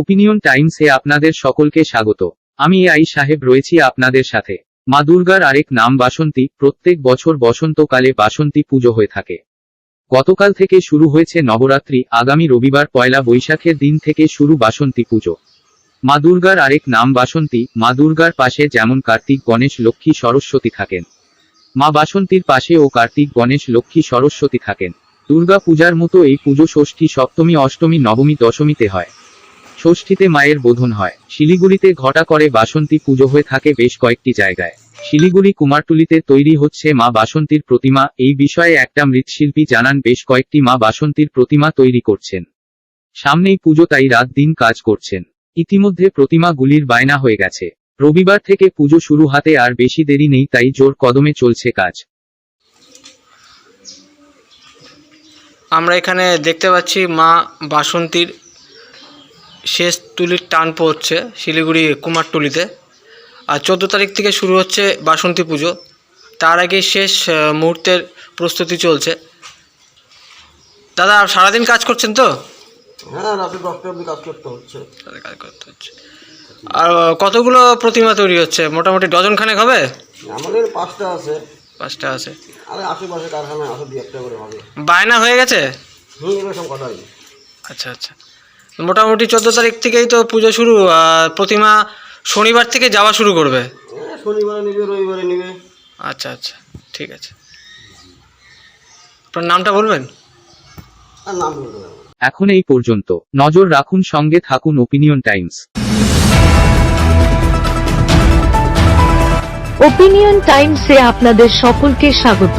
Opinion টাইমসে আপনাদের সকলকে স্বাগত। আমি আই সাহেব রয়েছি আপনাদের সাথে। মা দুর্গার আরেক নাম বাসন্তী, প্রত্যেক বছর বসন্তকালে বাসন্তী পুজো হয়ে থাকে। গতকাল থেকে শুরু হয়েছে নবরাত্রি, আগামী রবিবার পয়লা বৈশাখের দিন থেকে শুরু বাসন্তী পুজো। মা দুর্গার আরেক নাম বাসন্তী, মা দুর্গার পাশে যেমন কার্তিক, গণেশ, লক্ষ্মী, সরস্বতী থাকেন। মা বাসন্তীর পাশে ও কার্তিক, গণেশ, লক্ষ্মী, সরস্বতী থাকেন। দুর্গা পূজার মতো এই পুজো ষষ্ঠী, সপ্তমী, অষ্টমী, নবমী, দশমীতে হয়। ষষ্ঠীতে মায়ের বোধন হয়। শিলিগুড়িতে ঘটা করে বাসন্তী পুজো হয়ে থাকে বেশ কয়েকটি জায়গায়। শিলিগুড়ি কুমারটুলিতে তৈরি হচ্ছে মা বাসন্তীর প্রতিমা। এই বিষয়ে একটা মৃৎশিল্পী জানান, বেশ কয়েকটি মা বাসন্তীর প্রতিমা তৈরি করছেন। সামনেই পুজো, তাই রাত দিন কাজ করছেন। ইতিমধ্যে প্রতিমাগুলির বায়না হয়ে গেছে। রবিবার থেকে পুজো শুরু হাতে আর বেশি দেরি নেই, তাই জোর কদমে চলছে কাজ। আমরা এখানে দেখতে পাচ্ছি মা বাসন্তীর শেষ তুলির টান পড়ছে শিলিগুড়ি কুমারটুলিতে। আর চোদ্দ তারিখ থেকে শুরু হচ্ছে বাসন্তী পুজো। তার আগে শেষ মুহূর্তের প্রস্তুতি চলছে। দাদা সারাদিন কাজ করছেন তো? হ্যাঁ রাতে দশটা অবধি কাজ করতে হচ্ছে। কাজ করতে হচ্ছে। আর কতগুলো প্রতিমা তৈরি হচ্ছে? মোটামুটি ডজন খানেক হবে? আমাদের পাঁচটা আছে। পাঁচটা আছে। আর আশেপাশে কারখানায় আছে দু একটা করে হবে। বায়না হয়ে গেছে? হুম আচ্ছা আচ্ছা। মোটামুটি চোদ্দ তারিখ থেকেই তো পুজো শুরু আর প্রতিমা শনিবার থেকে যাওয়া শুরু করবে। শনিবারে নিবে রবিবারে নিবে। আচ্ছা আচ্ছা ঠিক আছে। আপনার নামটা বলবেন। এখন এই পর্যন্ত। নজর রাখুন সঙ্গে থাকুন ওপিনিয়ন টাইমস ওপিনিয়ন টাইমসে আপনাদের সকলকে স্বাগত।